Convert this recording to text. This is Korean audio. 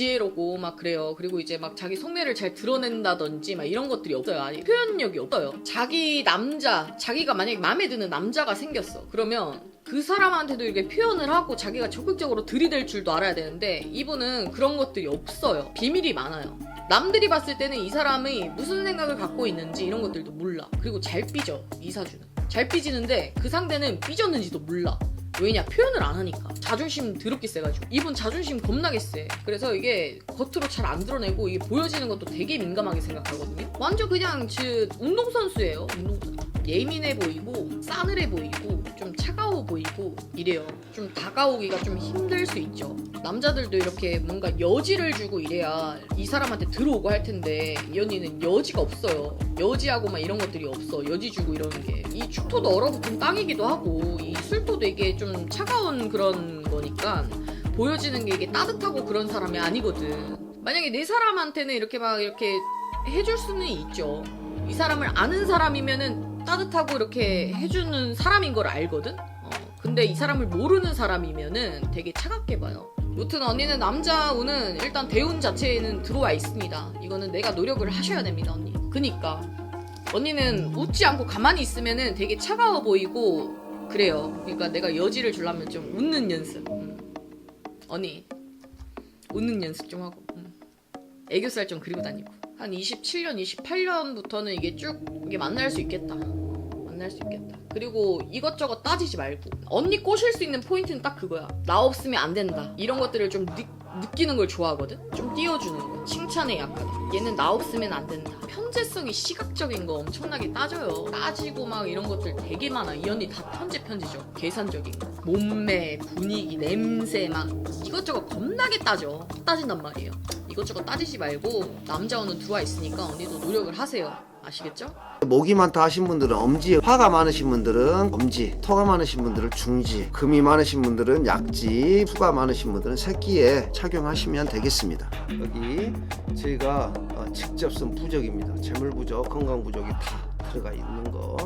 지혜롭고 막 그래요. 그리고 이제 막 자기 속내를 잘 드러낸다든지 막 이런 것들이 없어요. 아니 표현력이 없어요. 자기 남자, 자기가 만약에 마음에 드는 남자가 생겼어. 그러면 그 사람한테도 이렇게 표현을 하고 자기가 적극적으로 들이댈 줄도 알아야 되는데 이분은 그런 것들이 없어요. 비밀이 많아요. 남들이 봤을 때는 이 사람이 무슨 생각을 갖고 있는지 이런 것들도 몰라. 그리고 잘 삐져 이사주는. 잘 삐지는데 그 상대는 삐졌는지도 몰라. 왜냐 표현을 안 하니까. 자존심 더럽게 세가지고. 이분 자존심 겁나게 세. 그래서 이게 겉으로 잘 안 드러내고 이게 보여지는 것도 되게 민감하게 생각하거든요. 완전 그냥 저 운동선수예요 운동선수 예민해 보이고 싸늘해 보이고 좀 차가워 보이고 이래요. 좀 다가오기가 좀 힘들 수 있죠. 남자들도 이렇게 뭔가 여지를 주고 이래야 이 사람한테 들어오고 할 텐데 이 언니는 여지가 없어요. 여지하고 막 이런 것들이 없어. 여지 주고 이러는 게. 이 축토도 얼어붙은 땅이기도 하고 이 술토도 이게 좀 차가운 그런 거니까 보여지는 게 이게 따뜻하고 그런 사람이 아니거든. 만약에 내 사람한테는 이렇게 막 이렇게 해줄 수는 있죠. 이 사람을 아는 사람이면은 따뜻하고 이렇게 해주는 사람인 걸 알거든 어, 근데 이 사람을 모르는 사람이면은 되게 차갑게 봐요 여튼 언니는 남자 운은 일단 대운 자체에는 들어와 있습니다 이거는 내가 노력을 하셔야 됩니다 언니 그니까 언니는 웃지 않고 가만히 있으면은 되게 차가워 보이고 그래요. 그러니까 내가 여지를 주려면 좀 웃는 연습. 음. 언니 웃는 연습 좀 하고 음. 애교살 좀 그리고 다니고 한 27년, 28년부터는 이게 쭉 이게 만날 수 있겠다. 만날 수 있겠다. 그리고 이것저것 따지지 말고 언니 꼬실 수 있는 포인트는 딱 그거야. 나 없으면 안 된다. 이런 것들을 좀 느, 느끼는 걸 좋아하거든. 좀 띄워주는 거. 칭찬에 약하다. 얘는 나 없으면 안 된다. 편재성이 시각적인 거 엄청나게 따져요. 따지고 막 이런 것들 되게 많아. 이 언니 다 편재 편지죠. 계산적인 거. 몸매, 분위기, 냄새 막 이것저것 겁나게 따져. 따진단 말이에요. 이것저것 따지지 말고 남자원은 들어와 있으니까 언니도 노력을 하세요. 아시겠죠? 목이 많다 하신 분들은 엄지, 화가 많으신 분들은 엄지, 토가 많으신 분들은 중지, 금이 많으신 분들은 약지, 수가 많으신 분들은 새끼에 착용하시면 되겠습니다. 여기 저희가 어, 직접 쓴 부적입니다. 재물 부적, 건강 부적이 다 들어가 있는 거